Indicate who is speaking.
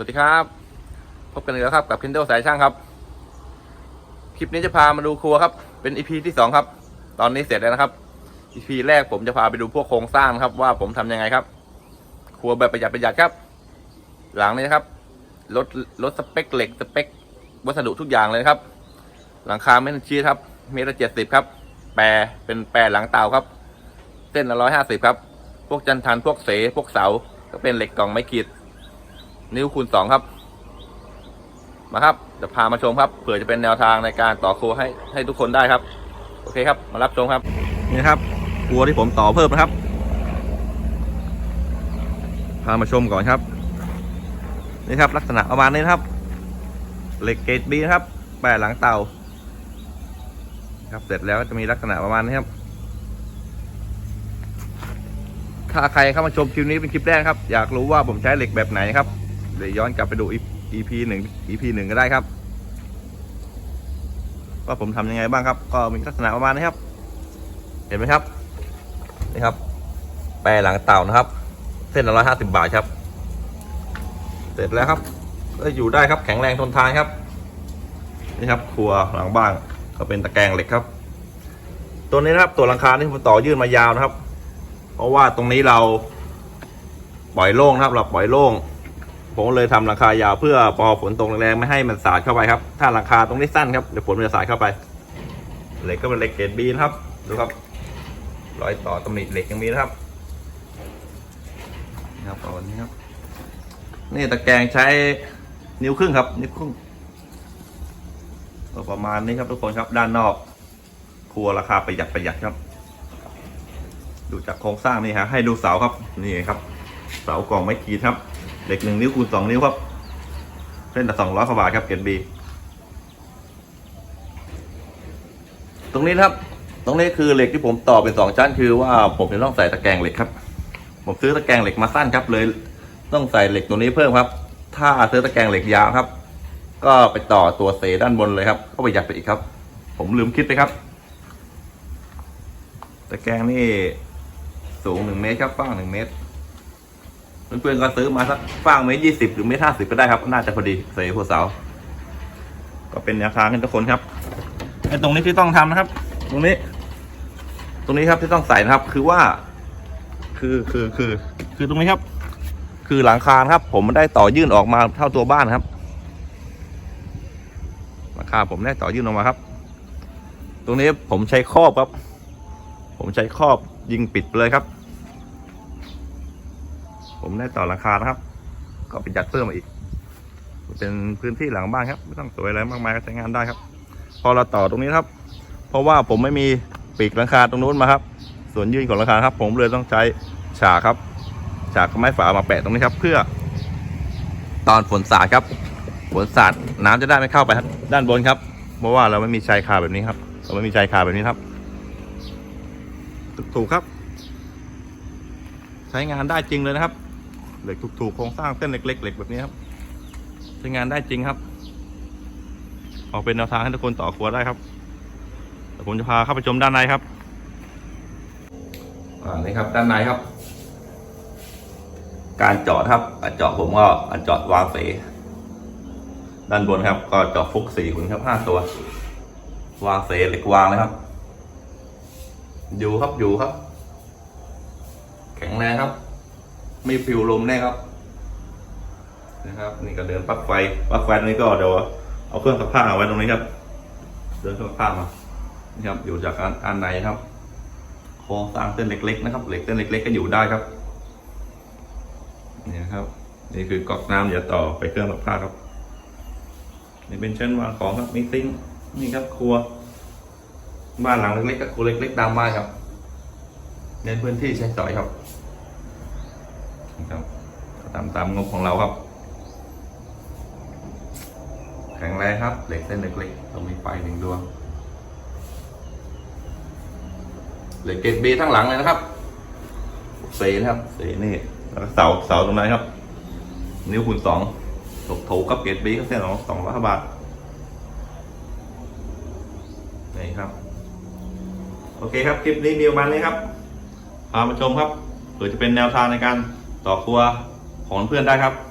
Speaker 1: สวัสดีครับ พบกันอีกแล้วครับกับคินเดลสายช่างครับ คลิปนี้จะพามาดูครัวครับ เป็นอีพีที่สองครับ ตอนนี้เสร็จแล้วนะครับอีพีแรกผมจะพาไปดูพวกโครงสร้างครับ ว่าผมทำยังไงครับ ครัวแบบประหยัดประหยัดครับ หลังนี้นะครับลดลดสเปคเหล็กสเปควัสดุทุกอย่างเลยครับ หลังคาเมตรชีสครับเมตรเจ็ดสิบครับ แปรเป็นแปรหลังเตาครับ เส้นละร้อยห้าสิบครับ พวกจันทันพวกเสพวกเสา ก็เป็นเหล็กกล่องไม้ขีด นิ้วคูณสองครับ มาครับจะพามาชมครับเผื่อจะเป็นแนวทางในการต่อครัวให้ให้ทุกคนได้ครับ โอเคครับ มารับชมครับ นี่นะครับครัวที่ผมต่อเพิ่มนะครับ พามาชมก่อนครับ นี่ครับ ลักษณะประมาณนี้นะครับเหล็กเกรดบีนะครับแปะหลังเตาครับเสร็จแล้วจะมีลักษณะประมาณนี้ครับ ถ้าใครเข้ามาชมคลิปนี้เป็นคลิปแรกครับ อยากรู้ว่าผมใช้เหล็กแบบไหนครับ เดี๋ยวย้อนกลับไปดู EP หนึ่ง EP หนึ่งก็ได้ครับ ว่าผมทำยังไงบ้างครับ ก็มีลักษณะประมาณนี้ครับ เห็นไหมครับ นี่ครับ แปรหลังเต่านะครับ เส้นละร้อยห้าสิบบาทครับ เสร็จแล้วครับก็อยู่ได้ครับแข็งแรงทนทานครับ นี่ครับ ครัวหลังบ้านก็เป็นตะแกรงเหล็กครับ ตัวนี้นะครับตัวหลังคาที่ผมต่อยื่นมายาวนะครับ เพราะว่าตรงนี้เราปล่อยโล่งนะครับ เราปล่อยโล่ง ผมเลยทำหลังคายาวเพื่อพอฝนตกแรงๆไม่ให้มันสาดเข้าไปครับ ถ้าหลังคาตรงนี้สั้นครับเดี๋ยวฝนมันจะสาดเข้าไป เหล็กก็เป็นเหล็กเกรดบีนะครับดูครับ รอยต่อตำหนิเหล็กยังมีนะครับนี่ครับเอาอันนี้ครับ นี่ตะแกรงใช้นิ้วครึ่งครับ นิ้วครึ่งประมาณนี้ครับทุกคนครับด้านนอก ครัวราคาประหยัดประหยัดครับ ดูจากโครงสร้างนี่ฮะให้ดูเสาครับนี่ครับ เสากล่องไม้ขีดครับ เหล็กหนึ่งนิ้วคูณสองนิ้วครับ เส้นละสองร้อยกว่าบาทครับเกนบีตรงนี้นครับ ตรงนี้คือเหล็กที่ผมต่อเป็นสองชั้น คือว่าผมจะต้องใส่ตะแกรงเหล็กครับ ผมซื้อตะแกรงเหล็กมาสั้นครับ เลยต้องใส่เหล็กตัวนี้เพิ่มครับ ถ้าซื้อตะแกรงเหล็กยาวครับ ก็ไปต่อตัวเสด้านบนเลยครับ ก็ประหยัดไปอีกครับ ผมลืมคิดไปครับตะแกรงนี่สูงหนึ่งเมตรครับกว้างหนึ่งเมตร เพื่อนๆก็ซื้อมาสักฟางเมตรยี่สิบหรือเมตรห้าสิบก็ได้ครับ น่าจะพอดีใส่หัวเสา ก็เป็นแนวทางทุกคนครับไอ้ตรงนี้ที่ต้องทำนะครับ ตรงนี้ ตรงนี้ครับที่ต้องใส่นะครับ คือว่า คือคือคือ คือตรงนี้ครับ คือหลังคาครับ ผมได้ต่อยื่นออกมาเท่าตัวบ้านครับหลังคาผมได้ต่อยื่นออกมาครับ ตรงนี้ผมใช้ครอบครับ ผมใช้ครอบยิงปิดไปเลยครับ ผมได้ต่อราคานะครับ ก็ไปจัดเพิ่มมาอีก เป็นพื้นที่หลังบ้านครับ ไม่ต้องสวยอะไรมากมายก็ใช้งานได้ครับ พอเราต่อตรงนี้ครับ เพราะว่าผมไม่มีปีกหลังคาตรงนู้นมาครับ ส่วนยื่นของหลังคาครับ ผมเลยต้องใช้ฉากครับ ฉากไม้ฝามาแปะตรงนี้ครับ เพื่อ ตอนฝนสาดครับฝนสาดน้ำจะได้ไม่เข้าไปด้านบนครับ เพราะว่าเราไม่มีชายคาแบบนี้ครับ เราไม่มีชายคาแบบนี้ครับถูกครับ ใช้งานได้จริงเลยนะครับ เหล็กถูกๆโครงสร้างเส้นเล็กๆเหล็กแบบนี้ครับใช้งานได้จริงครับ ออกเป็นแนวทางให้ทุกคนต่อครัวได้ครับเดี๋ยวผมจะพาเข้าไปชมด้านในครับอ่านี่ครับ ด้านในครับ การเจาะครับเจาะผมก็เจาะวางเสด้านบนครับ ก็เจาะฟุกสี่ขุนครับห้าตัว วางเสเหล็กวางเลยครับ อยู่ครับอยู่ครับ แข็งแรงครับ ไม่ฟิวลมแน่ครับ นะครับ นี่ก็เดินปลั๊กไฟปลั๊กไฟตรงนี้ก็เดี๋ยวเอาเครื่องซักผ้าเอาไว้ตรงนี้ครับ เดินเครื่องซักผ้ามานี่ครับ อยู่จากอันอันในครับโครงสร้างเส้นเล็ก ๆ นะครับ เหล็กเส้นเล็ก ๆ ก็อยู่ได้ครับนี่ครับ นี่คือก๊อกน้ำเดี๋ยวต่อไปเครื่องซักผ้าครับนี่เป็นชั้นวางของครับมีซิงนี่ครับ ครัว บ้านหลังเล็กๆกับครัวเล็กๆตามบ้านครับเน้นพื้นที่ใช้สอยครับ นะครับตามตามงบของเราครับ แข็งแรงครับ เหล็กเส้นเล็กๆต้องมีไฟหนึ่งดวง เหล็กเกรดบีทั้งหลังเลยนะครับเสนะครับเสนี่แล้วก็เสาเสาตรงนั้นครับ นิ้วคูณสองตกโถกับเกรดบีก็เส้นของสองร้อยบาทนี่ครับ โอเคครับ คลิปนี้มีประมาณนี้ครับพามาชมครับเผื่อจะเป็นแนวทางในการ ต่อครัวของเพื่อนได้ครับ